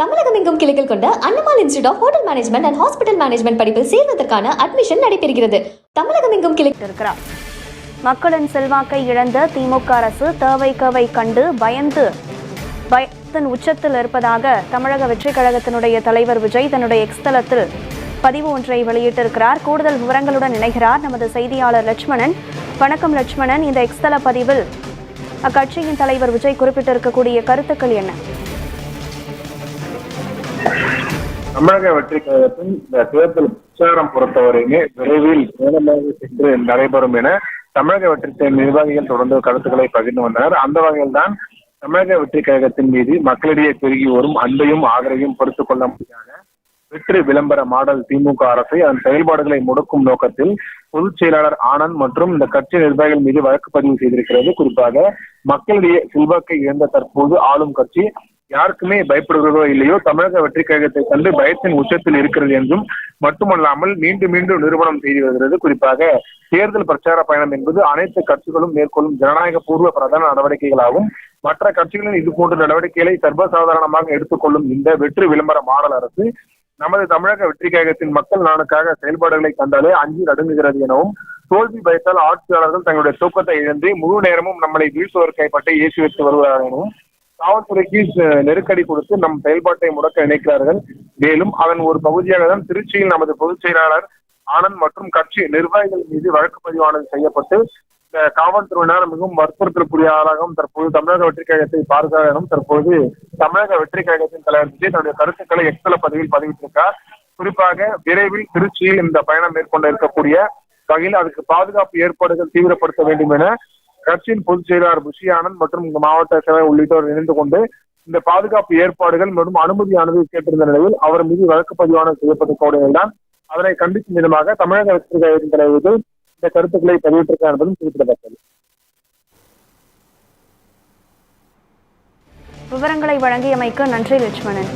தமிழகம் எங்கும் கிளைகள் கொண்ட Annamalai institute of hotel management and hospital management படிப்பில் சேர்வதற்கான அட்மிஷன் நடைபெறுகிறது. தமிழகம் எங்கும் கிளை இருக்கிறார். மக்களின் செல்வாக்கை இழந்த திமுக அரசு தேவைக்கவை கண்டு பயந்து பயத்தின் உச்சத்தில் இருப்பதாக தமிழக வெற்றிக் கழகத்தினுடைய தலைவர் விஜய் தன்னுடைய எக்ஸ் தளத்தில் பதிவு ஒன்றை வெளியிட்டிருக்கிறார். கூடுதல் விவரங்களுடன் இணைகிறார் நமது செய்தியாளர் லட்சுமணன். வணக்கம் லட்சுமணன். இந்த எக்ஸ்தல பதிவில் அக்கட்சியின் தலைவர் விஜய் குறிப்பிட்டிருக்கக்கூடிய கருத்துக்கள் என்ன? தமிழக வெற்றி கழகத்தின் இந்த தேர்தல் பிரச்சாரம் பொறுத்தவரையுமே விரைவில் வேகமாக சென்று நடைபெறும் என தமிழக வெற்றி நிர்வாகிகள் தொடர்ந்து கருத்துக்களை பகிர்ந்து வந்தனர். அந்த வகையில் தான் தமிழக வெற்றி கழகத்தின் மீது மக்களிடையே பெருகி வரும் அன்பையும் ஆதரவையும் பொறுத்துக் கொள்ள முடியாத வெற்றி விளம்பர மாடல் திமுக அரசை அதன் செயல்பாடுகளை முடக்கும் நோக்கத்தில் பொதுச் செயலாளர் ஆனந்த் மற்றும் இந்த கட்சி நிர்வாகிகள் மீது வழக்கு பதிவு செய்திருக்கிறது. குறிப்பாக மக்களிடையே செல்வாக்கை இழந்த தற்போது ஆளும் கட்சி யாருக்குமே பயப்படுகிறதோ இல்லையோ தமிழக வெற்றி கழகத்தை கண்டு பயத்தின் உச்சத்தில் இருக்கிறது என்றும் மட்டுமல்லாமல் மீண்டும் மீண்டும் நிறுவனம் செய்து வருகிறது. குறிப்பாக தேர்தல் பிரச்சார பயணம் என்பது அனைத்து கட்சிகளும் மேற்கொள்ளும் ஜனநாயக பூர்வ பிரதான நடவடிக்கைகளாகும். மற்ற கட்சிகளின் இது போன்ற நடவடிக்கைகளை சர்வசாதாரணமாக எடுத்துக்கொள்ளும் இந்த வெற்றி விளம்பர மாடல் அரசு நமது தமிழக வெற்றி கழகத்தின் மக்கள் நலனுக்காக செயல்பாடுகளை கண்டாலே அஞ்சு நடுங்குகிறது எனவும் தோல்வி பயத்தால் ஆட்சியாளர்கள் தங்களுடைய தூக்கத்தை இழந்து முழு நேரமும் நம்மளை வீழ்த்துவதற்கு கைப்பற்றி ஏசி வைத்து வருவதாக எனவும் காவல்துறைக்கு நெருக்கடி கொடுத்து நம் செயல்பாட்டை முடக்க நினைக்கிறார்கள். மேலும் அதன் ஒரு பகுதியாக தான் திருச்சியில் நமது பொதுச் செயலாளர் ஆனந்த் மற்றும் கட்சி நிர்வாகிகள் மீது வழக்கு பதிவானது செய்யப்பட்டு காவல்துறையினர் மிகவும் வற்புறுத்தக்கூடிய ஆளாகவும் தற்போது தமிழக வெற்றி கழகத்தை பார்க்கிறாரும் எனும் தற்போது தமிழக வெற்றி கழகத்தின் தலைவர் விஜய் தன்னுடைய கருத்துக்களை எக்ஸல பதிவில் பதிவிட்டிருக்கார். குறிப்பாக விரைவில் திருச்சியில் இந்த பயணம் மேற்கொண்டு இருக்கக்கூடிய வகையில் அதுக்கு பாதுகாப்பு ஏற்பாடுகள் தீவிரப்படுத்த வேண்டும் என கட்சியின் பொதுச் செயலாளர் புஷி ஆனந்த் மற்றும் இந்த மாவட்ட செயலர் உள்ளிட்டோர் இணைந்து கொண்டு இந்த பாதுகாப்பு ஏற்பாடுகள் மற்றும் அனுமதியானது கேட்டிருந்த நிலையில் அவர் மீது வழக்கு பதிவான செய்யப்பட்ட தான் அதனை கண்டிக்கும் விதமாக தமிழக அரசு கழகத்தின் தலைவர்கள் இந்த கருத்துக்களை பதிவிட்டிருக்கார் என்பதும் குறிப்பிடத்தக்கது. விவரங்களை வழங்கியமைக்கு நன்றி லட்சுமணன்.